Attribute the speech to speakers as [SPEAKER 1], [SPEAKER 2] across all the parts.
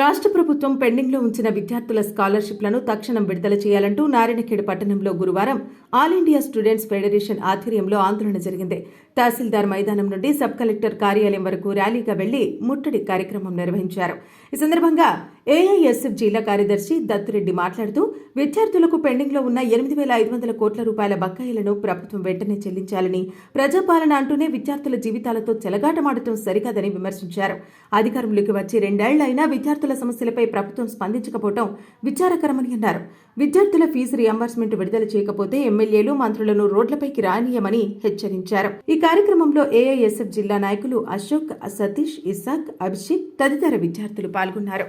[SPEAKER 1] రాష్ట్ర ప్రభుత్వం పెండింగ్లో ఉంచిన విద్యార్థుల స్కాలర్షిప్లను తక్షణం విడుదల చేయాలంటూ నారాయణఖేడ్ పట్టణంలో గురువారం ఆల్ ఇండియా స్టూడెంట్స్ ఫెడరేషన్ ఆధ్వర్యంలో ఆందోళన జరిగింది తహసీల్దార్ మైదానం నుండి సబ్ కలెక్టర్ కార్యాలయం వరకు ర్యాలీగా వెళ్లి ముట్టడి కార్యక్రమం నిర్వహించారు ఈ సందర్భంగా ఏఐఎస్ఎఫ్ జిల్లా కార్యదర్శి దత్తురెడ్డి మాట్లాడుతూ విద్యార్థులకు పెండింగ్లో ఉన్న ఎనిమిది వేల ఐదు వందల కోట్ల రూపాయల బకాయిలను ప్రభుత్వం వెంటనే చెల్లించాలని ప్రజాపాలన అంటూనే విద్యార్థుల జీవితాలతో చెలగాటమాడటం సరికాదని విమర్శించారు అధికారంలోకి వచ్చి రెండేళ్లైనా విద్యార్థుల సమస్యలపై ప్రభుత్వం స్పందించకపోవడం విచారకరమని అన్నారు విద్యార్థుల ఫీజు రియంబర్స్మెంట్ విడుదల చేయకపోతే ఎమ్మెల్యేలు మంత్రులను రోడ్లపైకి రానీయమని హెచ్చరించారు ఈ కార్యక్రమంలో ఏఐఎస్ఎఫ్ జిల్లా నాయకులు అశోక్ సతీష్ ఇసాక్ అభిషేక్ తదితర విద్యార్థులు పాల్గొన్నారు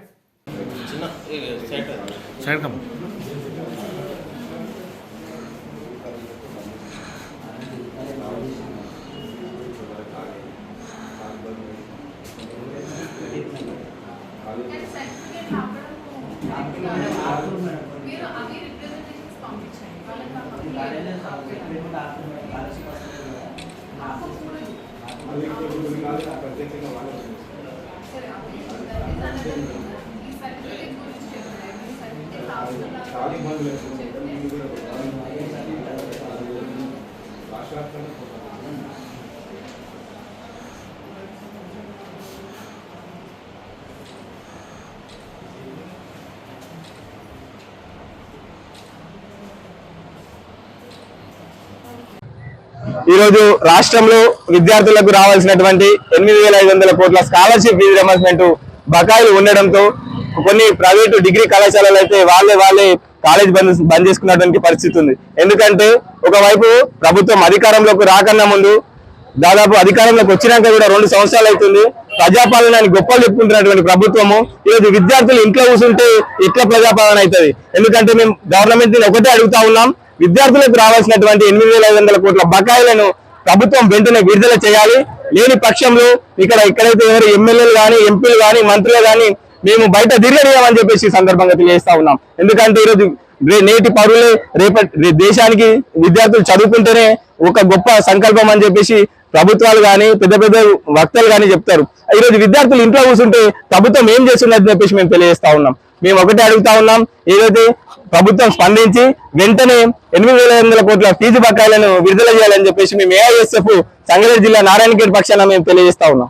[SPEAKER 2] చిన్న ఏ, సైడ్ రా.
[SPEAKER 3] ఈరోజు రాష్ట్రంలో విద్యార్థులకు రావాల్సినటువంటి ఎనిమిది వేల ఐదు వందల కోట్ల స్కాలర్షిప్ రీయింబర్స్మెంట్ బకాయిలు ఉండడంతో కొన్ని ప్రైవేటు డిగ్రీ కళాశాలలు అయితే వాళ్ళే వాళ్ళే కాలేజ్ బంద్ బంద్ చేసుకున్నటువంటి పరిస్థితి ఉంది ఎందుకంటే ఒకవైపు ప్రభుత్వం అధికారంలోకి రాకన్నా ముందు దాదాపు అధికారంలోకి వచ్చినాక కూడా రెండు సంవత్సరాలు అవుతుంది ప్రజాపాలన అని గొప్పలు చెప్పుకుంటున్నటువంటి ప్రభుత్వము ఈరోజు విద్యార్థులు ఇంట్లో కూర్చుంటే ఇట్లా ప్రజాపాలన అవుతుంది ఎందుకంటే మేము గవర్నమెంట్ ని ఒకటే అడుగుతా ఉన్నాం విద్యార్థులకు రావాల్సినటువంటి ఎనిమిది కోట్ల బకాయిలను ప్రభుత్వం వెంటనే విడుదల చేయాలి లేని పక్షంలో ఇక్కడ ఇక్కడైతే ఎవరు ఎమ్మెల్యేలు కానీ ఎంపీలు కానీ మంత్రులు కానీ మేము బయట తిరగనియమని చెప్పేసి సందర్భంగా తెలియజేస్తా ఉన్నాం ఎందుకంటే ఈరోజు నేటి పరులే రేపటి దేశానికి విద్యార్థులు చదువుకుంటేనే ఒక గొప్ప సంకల్పం అని చెప్పేసి ప్రభుత్వాలు కానీ పెద్ద పెద్ద వక్తలు కానీ చెప్తారు ఈరోజు విద్యార్థులు ఇంట్లో కూర్చుంటే ప్రభుత్వం ఏం చేస్తుందని చెప్పేసి మేము తెలియజేస్తా ఉన్నాం మేము ఒకటే అడుగుతా ఉన్నాం ఏదైతే ప్రభుత్వం స్పందించి వెంటనే ఎనిమిది వేల వందల కోట్ల ఫీజు బకాయిలను విడుదల చేయాలని చెప్పేసి మేము ఏఐఎస్ఎఫ్ సంగారెడ్డి జిల్లా నారాయణగిరి పక్షాన మేము తెలియజేస్తా ఉన్నాం